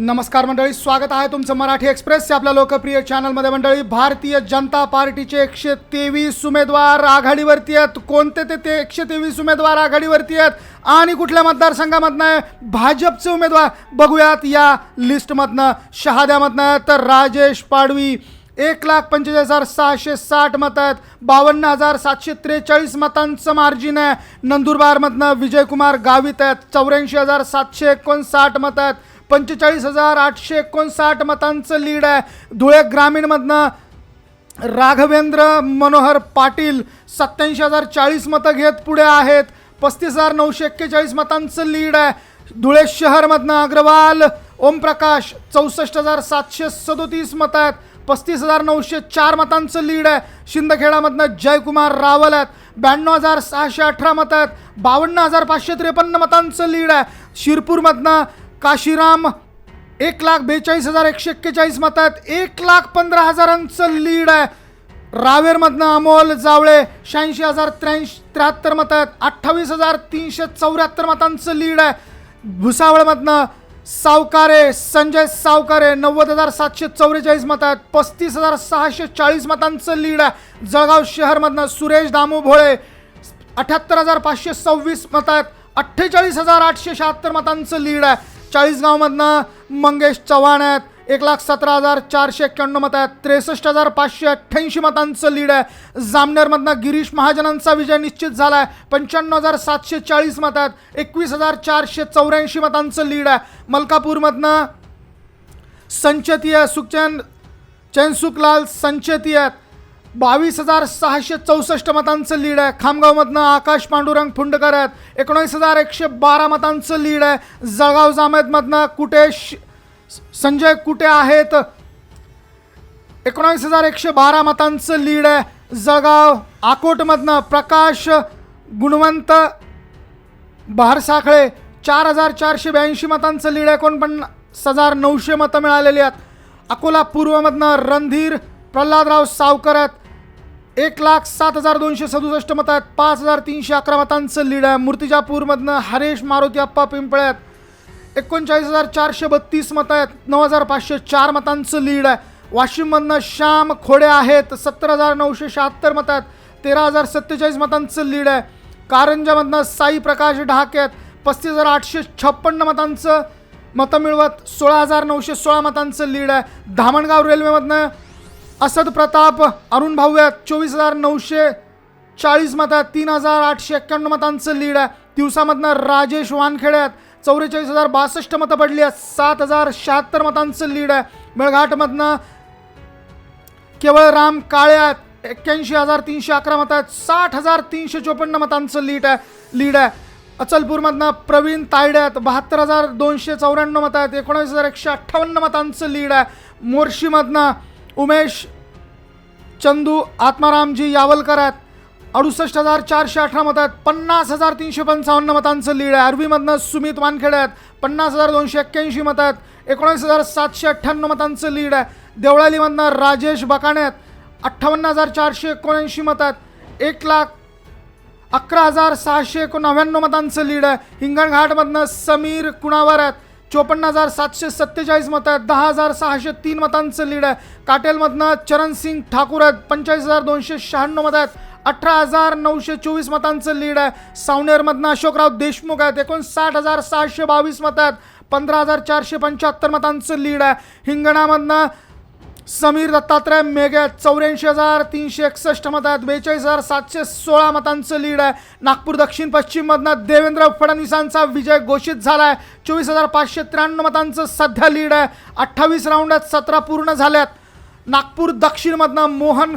नमस्कार मंडळी स्वागत आहे तुमचं मराठी एक्सप्रेस आपल्या लोकप्रिय चॅनलमध्ये. मंडळी भारतीय जनता पार्टीचे एकशे तेवीस उमेदवार आघाडीवरती आहेत. कोणते ते ते एकशे तेवीस उमेदवार आघाडीवरती आहेत? आणि कुठल्या मतदारसंघामधनं आहे? भाजपचे उमेदवार बघूयात या लिस्टमधनं शहाद्यामधनं आहे तर राजेश पाडवी एक लाख पंचेचाळीस हजार सहाशे साठ मतं आहेत. बावन्न हजार सातशे त्रेचाळीस मतांचं मार्जिन आहे. नंदुरबारमधनं विजयकुमार गावित आहेत. चौऱ्याऐंशी हजार सातशे एकोणसाठ मतं आहेत. पंचेचाळीस हजार आठशे एकोणसाठ मतांचं लीड आहे. धुळे ग्रामीणमधनं राघवेंद्र मनोहर पाटील सत्याऐंशी हजार चाळीस मतं घेत पुढे आहेत. पस्तीस हजार नऊशे एक्केचाळीस मतांचं लीड आहे. धुळे शहरमधनं अग्रवाल ओमप्रकाश चौसष्ट हजार सातशे सदोतीस मतं आहेत. पस्तीस हजार नऊशे चार मतांचं लीड आहे. शिंदखेडामधनं जयकुमार रावल आहेत. ब्याण्णव हजार सहाशे अठरा मतं आहेत. बावन्न हजार पाचशे त्रेपन्न मतांचं लीड आहे. शिरपूरमधनं काशीराम एक लाख बेचाळीस हजार एकशे एक्केचाळीस मत आहेत एक लाख पंधरा हजारांचं लीड आहे. रावेरमधनं अमोल जावळे शहाऐंशी हजार त्र्याऐंशी त्र्याहत्तर मत आहेत अठ्ठावीस हजार तीनशे चौऱ्याहत्तर मतांचं लीड आहे. भुसावळमधनं सावकारे संजय सावकारे नव्वद हजार सातशे चौवेचाळीस मत आहेत पस्तीस हजार सहाशे चाळीस मतांचं लीड आहे. जळगाव शहरमधनं सुरेश दामू भोळे अठ्याहत्तर हजार पाचशे सव्वीस मत आहेत अठ्ठेचाळीस हजार आठशे शहात्तर मतांचं लीड आहे. चाळीसगावमधनं मंगेश चव्हाण आहेत. एक लाख सतरा हजार चारशे एक्क्याण्णव मत आहेत. त्रेसष्ट हजार पाचशे अठ्ठ्याऐंशी मतांचं लीड आहे. जामनेरमधनं गिरीश महाजनांचा विजय निश्चित झाला आहे पंच्याण्णव हजार सातशे चाळीस मत आहेत. एकवीस हजार चारशे चौऱ्याऐंशी मतांचं लीड आहे. मलकापूरमधनं संचतीय सुखचंद चैनसुखलाल संचेती आहेत. बावीस हजार सहाशे चौसष्ट मतांचं लीड आहे. खामगावमधनं आकाश पांडुरंग फुंडकर आहेत एकोणीस हजार एकशे बारा मतांचं लीड आहे. जळगाव जामेदमधनं कुटेश संजय कुटे आहेत. एकोणावीस हजार एकशे बारा मतांचं लीड आहे. जळगाव आकोटमधनं प्रकाश गुणवंत बहारसाखळे चार हजार चारशे ब्याऐंशी मतांचं लीड आहे. एकोणपन्नास हजार नऊशे मतं मिळालेली आहेत. अकोला पूर्वमधनं रणधीर प्रल्हादराव सावकर आहेत. एक लाख सात हजार दोनशे सदुसष्ट मत आहेत. पाच हजार तीनशे अकरा मतांचं लीड आहे. मूर्तिजापूरमधनं हरेश मारुती अप्पा पिंपळ्यात आहेत. एकोणचाळीस हजार चारशे बत्तीस मतं आहेत. नऊ हजार पाचशे चार मतांचं लीड आहे. वाशिममधनं श्याम खोडे आहेत. सत्तर हजार नऊशे शहात्तर मतं आहेत. तेरा हजार सत्तेचाळीस मतांचं लीड आहे. कारंजामधनं साई प्रकाश ढाके आहेत. पस्तीस हजार आठशे छप्पन्न मतांचं मतं मिळवत. सोळा हजार नऊशे सोळा मतांचं लीड आहे. धामणगाव रेल्वेमधनं असद प्रताप अरुण भाऊ आहेत चोवीस हजार नऊशे चाळीस मतात तीन हजार आठशे एक्क्याण्णव मतांचं लीड आहे. दिवसामधनं राजेश वानखेड्यात आहेत. चौवेचाळीस हजार बासष्ट मतं पडली आहेत. सात हजार शहात्तर मतांचं लीड आहे. मेळघाटमधनं केवळ राम काळे आहेत. एक्क्याऐंशी हजार तीनशे अकरा मत आहेत. साठ हजार तीनशे चोपन्न मतांचं लीड आहे. लीड आहे. अचलपूरमधनं प्रवीण तायडे आहेत. बहात्तर हजार दोनशे चौऱ्याण्णव मत आहेत. एकोणीस हजार एकशे अठ्ठावन्न मतांचं लीड आहे. मोर्शीमधनं उमेश चंदू आत्मारामजी यावलकर आहेत. अडुसष्ट हजार चारशे अठरा मत आहेत. पन्नास हजार तीनशे पंचावन्न मतांचं लीड आहे. अरवीमधनं सुमित वानखेडे आहेत. पन्नास हजार दोनशे एक्क्याऐंशी मत आहेत. एकोणीस हजार सातशे अठ्ठ्याण्णव मतांचं लीड आहे. देवळालीमधनं राजेश बकाणे आहेत. अठ्ठावन्न हजार चारशे एकोणऐंशी मत आहेत. एक लाख अकरा हजार सहाशे एकोणनव्याण्णव मतांचं लीड आहे. हिंगणघाटमधनं समीर कुणावर आहेत? चोपन्न हजार सातशे सत्तेचाळीस मतं आहेत दहा हजार सहाशे तीन मतांचं लीड आहे. काटेलमधनं चरणसिंग ठाकूर आहेत पंचेचाळीस हजार दोनशे शहाण्णव मतं आहेत अठरा हजार नऊशे चोवीस मतांचं लीड आहे. सावनेरमधनं अशोकराव देशमुख आहेत एकोणसाठ हजार सहाशे बावीस मतं आहेत पंधरा हजार चारशे पंच्याहत्तर मतांचं लीड आहे. हिंगणामधनं समीर दत्तात्रय मेघे चौऱ्याऐंशी हजार तीनशे एकसष्ट मत आहेत. बेचाळीस हजार सातशे सोळा मतांचं लीड आहे. नागपूर दक्षिण पश्चिममधनं देवेंद्र फडणवीसांचा विजय घोषित झाला आहे चोवीस हजार पाचशे त्र्याण्णव मतांचं सध्या लीड आहे. अठ्ठावीस राऊंडात सतरा पूर्ण झाल्यात. नागपूर दक्षिणमधनं मोहन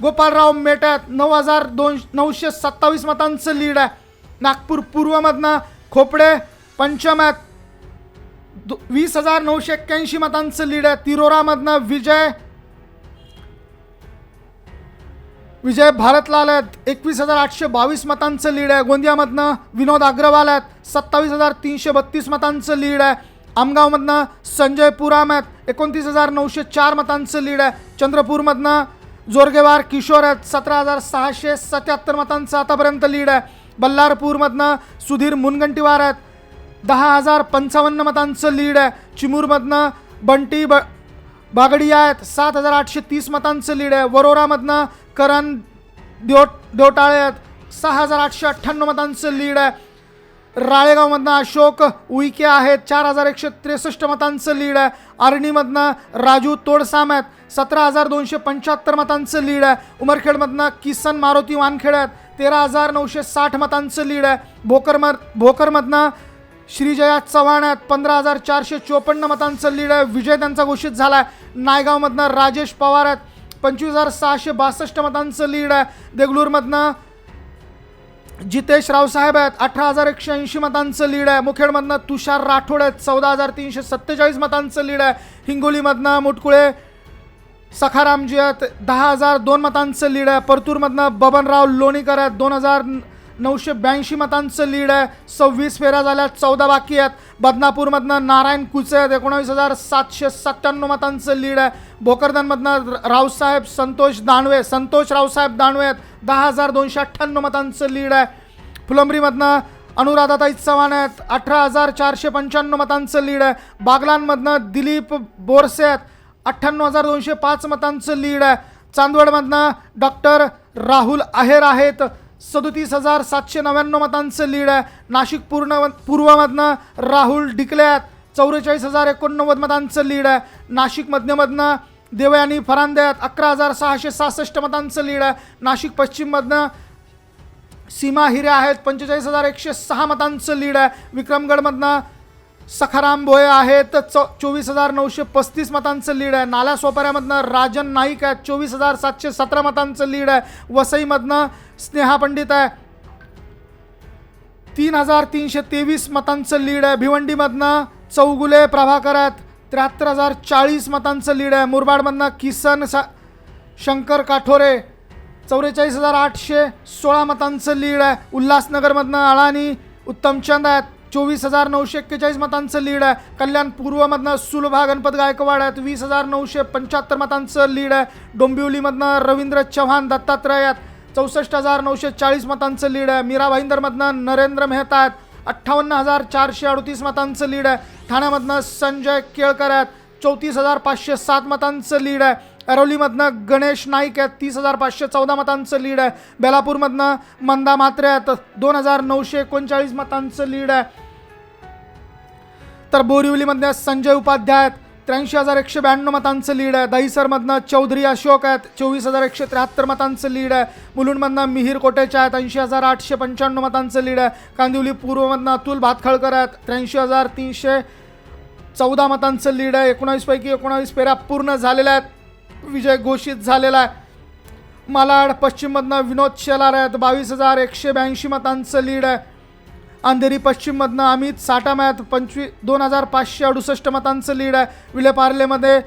गोपालराव मेटे आहेत. नऊ हजार दोन नऊशे सत्तावीस मतांचं लीड आहे. नागपूर पूर्वमधनं खोपडे पंचम आहेत. वीस हजार नऊशे एक्क्याऐंशी मतांचं लीड आहे तिरोरामधनं विजय. विजय भारतलाल आहेत. एकवीस हजार आठशे बावीस मतांचं लीड आहे. गोंदियामधनं विनोद अग्रवाल आहेत. सत्तावीस हजार तीनशे बत्तीस मतांचं लीड आहे. आमगावमधनं संजय पुराम आहेत. एकोणतीस हजार नऊशे चार मतांचं लीड आहे. चंद्रपूरमधनं जोरगेवार किशोर आहेत. सतरा हजार सहाशे सत्याहत्तर मतांचं आतापर्यंत लीड आहे. बल्लारपूरमधनं सुधीर मुनगंटीवार आहेत. दहा हजार पंचावन्न मतांचं लीड आहे. चिमूरमधनं बंटी ब बागडिया आहेत. सात हजार आठशे तीस मतांचं लीड आहे. वरोरामधनं करण देव देवटाळे आहेत. सहा हजार आठशे अठ्ठ्याण्णव मतांचं लीड आहे. राळेगावमधनं अशोक उईके आहेत. चार हजार एकशे त्रेसष्ट मतांचं लीड आहे. आर्णीमधनं राजू तोडसाम आहेत. सतरा हजार दोनशे पंच्याहत्तर मतांचं लीड आहे. उमरखेडमधनं किसन मारुती वानखेड आहेत. तेरा हजार नऊशे साठ मतांचं लीड आहे. भोकरम भोकरमधनं श्रीजया चव्हाण आहेत पंधरा हजार चारशे चोपन्न मतांचं लीड आहे. विजय त्यांचा घोषित झाला आहे नायगावमधनं राजेश पवार आहेत. पंचवीस हजार सहाशे बासष्ट मतांचं लीड आहे. देगलूरमधनं जितेश रावसाहेब आहेत. अठरा हजार एकशे ऐंशी मतांचं लीड आहे. मुखेडमधनं तुषार राठोड आहेत. चौदा हजार तीनशे सत्तेचाळीस मतांचं लीड आहे. हिंगोलीमधनं मुटकुळे सखारामजी आहेत. दहा हजार दोन मतांचं लीड आहे. परतूरमधनं बबनराव लोणीकर आहेत. दोन हजार नऊशे ब्याऐंशी मतांचं लीड आहे. सव्वीस फेऱ्या झाल्या चौदा बाकी आहेत. बदनापूरमधनं नारायण कुचे आहेत. एकोणावीस हजार सातशे सत्त्याण्णव मतांचं लीड आहे. भोकरदनमधनं रावसाहेब संतोष दानवे संतोष रावसाहेब दानवे आहेत. दहा हजार दोनशे अठ्ठ्याण्णव मतांचं लीड आहे. फुलंब्रीमधनं अनुराधाताई चव्हाण आहेत. अठरा हजार चारशे पंच्याण्णव मतांचं लीड आहे. बागलांमधनं दिलीप बोरसे आहेत. अठ्ठ्याण्णव हजार दोनशे पाच मतांचं लीड आहे. चांदवडमधनं डॉक्टर राहुल आहेर आहेत. सदोतीस हजार सातशे नव्याण्णव मतांचं लीड आहे. नाशिक पूर्ण पूर्वमधनं राहुल डिकले आहेत. चौवेचाळीस हजार एकोणनव्वद मतांचं लीड आहे. नाशिक मध्यमधनं देवयानी फरांदे आहेत. अकरा हजार सहाशे सहासष्ट मतांचं लीड आहे. नाशिक पश्चिममधनं सीमा हिरे आहेत. पंचेचाळीस हजार एकशे सहा मतांचं लीड आहे. विक्रमगडमधनं सखाराम भोये आहेत चौ चोवीस हजार नऊशे पस्तीस मतांचं लीड आहे. नाल्या सोपाऱ्यामधनं राजन नाईक आहेत चोवीस हजार सातशे सतरा मतांचं लीड आहे. वसईमधनं स्नेहा पंडित आहे. तीन हजार तीनशे तेवीस मतांचं लीड आहे. भिवंडीमधनं चौगुले प्रभाकर आहेत. त्र्याहत्तर हजार चाळीस मतांचं लीड आहे. मुरबाडमधनं किसन सा शंकर काठोरे. चौवेचाळीस हजार आठशे सोळा मतांचं लीड आहे. उल्हासनगरमधनं अळानी उत्तमचंद आहेत. चोवीस हजार नऊशे एक्केचाळीस मतांचं लीड आहे. कल्याण पूर्वमधनं सुलभा गणपत गायकवाड आहेत. वीस हजार नऊशे पंच्याहत्तर मतांचं लीड आहे. डोंबिवलीमधनं रवींद्र चव्हाण दत्तात्रय आहेत. चौसष्ट हजार नऊशे चाळीस मतांचं लीड आहे. मीरा भाईंदरमधनं नरेंद्र मेहता आहेत. अठ्ठावन्न हजार चारशे अडतीस मतांचं लीड आहे. ठाण्यामधनं संजय केळकर आहेत. चौतीस हजार पाचशे सात मतांचं लीड आहे. अरवलीमधनं गणेश नाईक आहेत. तीस हजार पाचशे चौदा मतांचं लीड आहे. बेलापूरमधनं मंदा मात्रे आहेत. दोन हजार नऊशे एकोणचाळीस मतांचं लीड आहे. तर बोरिवलीमधल्या संजय उपाध्याय आहेत त्र्याऐंशी हजार एकशे ब्याण्णव मतांचं लीड आहे. दहिसरमधनं चौधरी अशोक आहेत चोवीस हजार एकशे त्र्याहत्तर मतांचं लीड आहे. मुलुंडमधनं मिहीर कोटेच्या आहेत ऐंशी हजार आठशे पंच्याण्णव मतांचं लीड आहे. कांदिवली पूर्वमधनं अतुल भातखळकर आहेत त्र्याऐंशी हजार तीनशे चौदा मतांचं लीड आहे. एकोणावीसपैकी एकोणावीस फेऱ्या पूर्ण झालेल्या आहेत. विजय घोषित झालेला आहे. मालाड पश्चिममधनं विनोद शेलार आहेत बावीस हजार एकशे ब्याऐंशी मतांचं लीड आहे. अंधेरी पश्चिममधनं अमित साटाम आहेत पंचवीस दोन हजार पाचशे अडुसष्ट मतांचं लीड आहे. विलेपार्लेमध्ये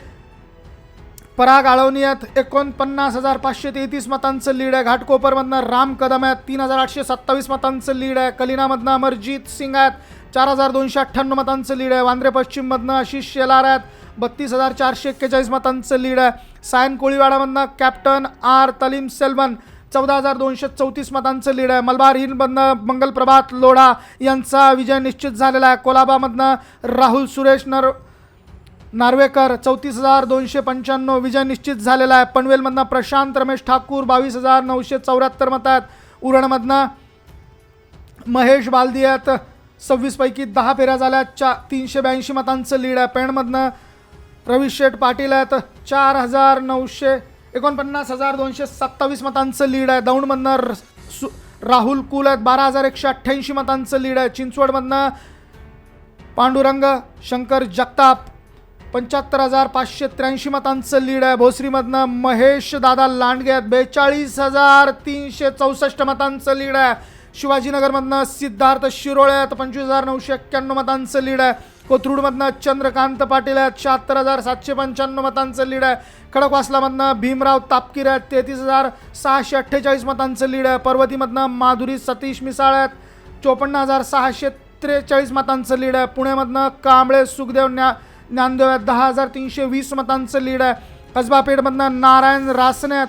पराग आळवणी आहेत एकोणपन्नास हजार पाचशे तेहतीस मतांचं लीड आहे. घाटकोपरमधनं राम कदम आहेत तीन हजार आठशे सत्तावीस मतांचं लीड आहे. कलिनामधनं अमरजीत सिंग आहेत चार हजार दोनशे अठ्ठ्याण्णव मतांचं लीड आहे. वांद्रे पश्चिममधनं आशिष शेलार आहेत. बत्तीस हजार चारशे एक्केचाळीस मतांचं लीड आहे. सायन कोळीवाडामधनं कॅप्टन आर तलीम सेल्वन चौदा हजार दोनशे चौतीस मतांचं लीड आहे. मलबार हिलमधनं मंगल प्रभात लोढा यांचा विजय निश्चित झालेला आहे. कोलाबामधनं राहुल सुरेश नर नार्वेकर चौतीस हजार दोनशे पंच्याण्णव विजय निश्चित झालेला आहे. पनवेलमधनं प्रशांत रमेश ठाकूर बावीस हजार नऊशे चौऱ्याहत्तर मत आहेत उरणमधनं महेश बालदी आहेत सव्वीसपैकी दहा फेऱ्या झाल्या. चा तीनशे ब्याऐंशी मतांचं लीड आहे. पेणमधनं रवी शेठ पाटील आहेत. चार हजार नऊशे एकोणपन्नास हजार दोनशे सत्तावीस मतांचं लीड आहे. दौंडमधनं र- सु राहुल कुल आहेत. बारा हजार एकशे अठ्ठ्याऐंशी मतांचं लीड आहे. चिंचवडमधनं पांडुरंग शंकर जगताप पंच्याहत्तर हजार पाचशे त्र्याऐंशी मतांचं लीड आहे. भोसरीमधनं महेश दादा लांडगे आहेत. बेचाळीस हजार तीनशे चौसष्ट मतांचं लीड आहे. शिवाजीनगरमधनं सिद्धार्थ शिरोळे आहेत. पंचवीस हजार नऊशे एक्क्याण्णव मतांचं लीड आहे. कोथरूडमधनं चंद्रकांत पाटील आहेत. शहात्तर हजार सातशे पंच्याण्णव मतांचं लीड आहे. खडकवासलामधनं भीमराव तापकीर आहेत. तेहतीस हजार सहाशे अठ्ठेचाळीस मतांचं लीड आहे. पर्वतीमधनं माधुरी सतीश मिसाळ आहेत. चोपन्न हजार सहाशे त्रेचाळीस मतांचं लीड आहे. पुण्यामधनं कांबळे सुखदेव न्या ज्ञानदेव आहेत. दहा हजार तीनशे वीस मतांचं लीड आहे. कसबापेठमधनं नारायण रासने आहेत.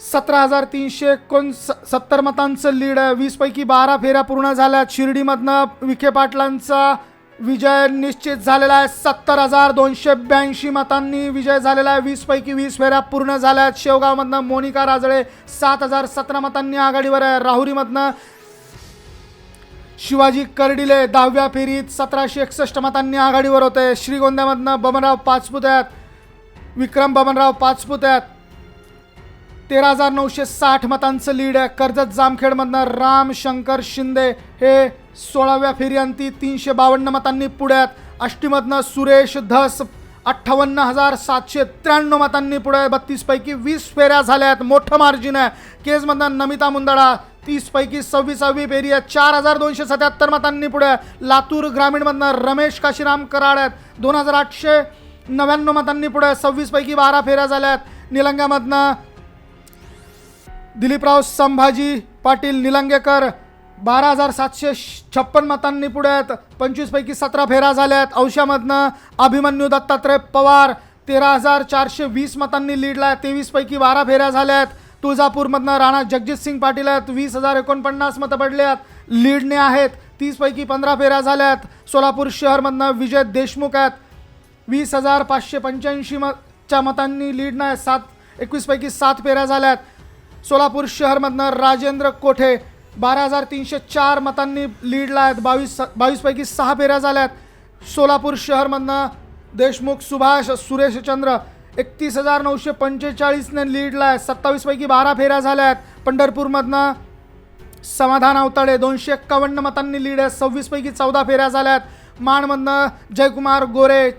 सतरा हजार तीनशे एकोण सत्तर मतांचं लीड आहे. वीसपैकी बारा फेऱ्या पूर्ण झाल्यात. शिर्डीमधनं विखे पाटलांचा विजय निश्चित झालेला आहे. सत्तर हजार दोनशे ब्याऐंशी मतांनी विजय झालेला आहे. वीसपैकी वीस फेऱ्या पूर्ण झाल्या आहेत शेवगावमधनं मोनिका राजळे सात हजार सतरा मतांनी आघाडीवर आहे. राहुरीमधनं शिवाजी कर्डिले दहाव्या फेरीत सतराशे एकसष्ट मतांनी आघाडीवर होते. श्रीगोंद्यामधनं बबनराव पाचपुत आहेत. विक्रम बबनराव पाचपुत आहेत. तेरा हजार नऊशे साठ मतांचं लीड आहे. कर्जत जामखेडमधनं राम शंकर शिंदे हे सोळाव्या फेरीअंती तीनशे बावन्न मतांनी पुढे आहेत. आष्टीमधनं सुरेश धस अठ्ठावन्न हजार सातशे त्र्याण्णव मतांनी पुढे आहे. बत्तीसपैकी वीस फेऱ्या झाल्या आहेत. मोठं मार्जिन आहे. केजमधनं नमिता मुंदडा तीसपैकी सव्वीसावी फेरी आहे. चार हजार दोनशे सत्याहत्तर मतांनी पुढे आहे. लातूर ग्रामीणमधनं रमेश काशीराम कराड आहेत. दोन हजार आठशे नव्याण्णव मतांनी पुढे सव्वीसपैकी बारा फेऱ्या झाल्या आहेत. निलंग्यामधनं दिलीपराव संभाजी पाटील निलंगेकर बारा हजार सातशे छप्पन मतांनी पुढे आहेत. पंचवीसपैकी सतरा फेऱ्या झाल्या आहेत औशामधनं अभिमन्यू दत्तात्रय पवार तेरा हजार चारशे वीस मतांनी लीडला आहे तेवीसपैकी बारा फेऱ्या झाल्या आहेत तुळजापूरमधनं राणा जगजित सिंग पाटील आहेत. वीस हजार एकोणपन्नास मतं पडले आहेत. लीडने आहेत. तीसपैकी पंधरा फेऱ्या झाल्या आहेत सोलापूर शहरमधनं विजय देशमुख आहेत. वीस हजार पाचशे पंच्याऐंशी मतच्या मतांनी लीडनं आहेत. सात एकवीसपैकी सात फेऱ्या झाल्या आहेत सोलापूर शहरमधनं राजेंद्र कोठे? बारा हजार तीनशे चार मतांनी लीडला आहेत. बावीस बावीसपैकी सहा फेऱ्या झाल्या आहेत सोलापूर शहरमधनं देशमुख सुभाष सुरेशचंद्र एकतीस हजार नऊशे पंचेचाळीसने लीडला आहे सत्तावीसपैकी बारा फेऱ्या झाल्या आहेत पंढरपूरमधनं समाधान अवताडे दोनशे एक्कावन्न मतांनी लीड आहे सव्वीसपैकी चौदा फेऱ्या झाल्या आहेत माणमधनं जयकुमार गोरे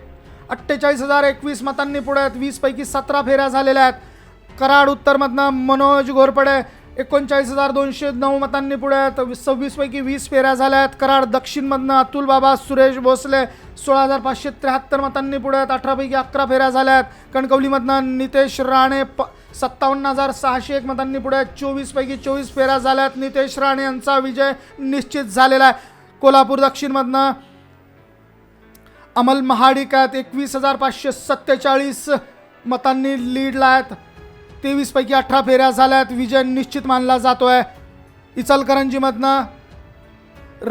अठ्ठेचाळीस हजार एकवीस मतांनी पुढे आहेत. वीसपैकी सतरा फेऱ्या झालेल्या आहेत. कराड उत्तरमधनं मनोज घोरपडे एकोणचाळीस हजार दोनशे नऊ मतांनी पुढे आहेत. सव्वीसपैकी वीस फेऱ्या झाल्या आहेत कराड दक्षिणमधनं अतुल बाबा सुरेश भोसले सोळा हजार पाचशे त्र्याहत्तर मतांनी पुढे आहेत. अठरापैकी अकरा फेऱ्या झाल्या आहेत कणकवलीमधनं नितेश राणे प सत्तावन्न हजार सहाशे एक मतांनी पुढे आहेत. चोवीसपैकी चोवीस फेऱ्या झाल्या आहेत नितेश राणे यांचा विजय निश्चित झालेला आहे. कोल्हापूर दक्षिणमधनं अमल महाडिक आहेत. एकवीस हजार पाचशे सत्तेचाळीस मतांनी लीडला आहेत. तेवीसपैकी अठरा फेऱ्या झाल्यात. विजय निश्चित मानला जातो आहे इचलकरंजीमधनं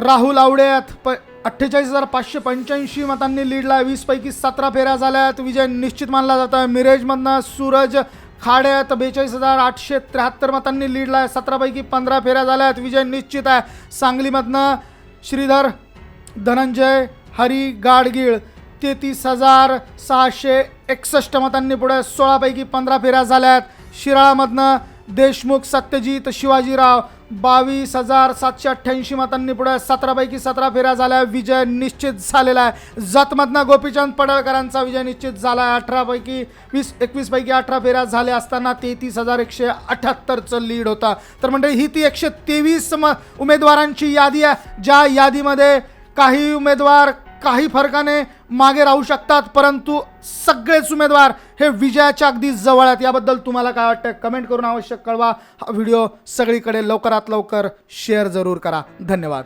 राहुल आवडे आहेत. प अठ्ठेचाळीस हजार पाचशे पंच्याऐंशी मतांनी लीडला आहे वीसपैकी सतरा फेऱ्या झाल्या आहेत विजय निश्चित मानला जातो आहे मिरेजमधनं सूरज खाडे आहेत. बेचाळीस हजार आठशे त्र्याहत्तर मतांनी लीडला आहे सतरापैकी पंधरा फेऱ्या झाल्या आहेत विजय निश्चित आहे. सांगलीमधनं श्रीधर धनंजय हरी गाडगीळ तेहतीस हजार सहाशे एकसष्ट मतांनी पुढे सोळापैकी पंधरा फेऱ्या झाल्या आहेत शिराळामधनं देशमुख सत्यजित शिवाजीराव बावीस हजार सातशे अठ्ठ्याऐंशी मतांनी पुढे सतरापैकी सतरा फेऱ्या झाल्या. विजय निश्चित झालेला आहे. जतमधनं गोपीचंद पडळकरांचा विजय निश्चित झाला आहे. अठरापैकी वीस एकवीसपैकी अठरा फेऱ्या झाल्या असताना तेहतीस हजार एकशे अठ्ठ्याहत्तरचं लीड होता. तर म्हणजे ही ती एकशे तेवीस म उमेदवारांची यादी आहे. ज्या यादीमध्ये काही उमेदवार काही फरकाने मागे राहू शकतात परंतु सगळेच उमेदवार हे विजयाच्या अगदी जवळ आहेत. याबद्दल तुम्हाला काय वाटतं कमेंट करून आवश्यक कळवा. हा व्हिडिओ सगळीकडे लवकरात लवकर शेअर जरूर करा. धन्यवाद.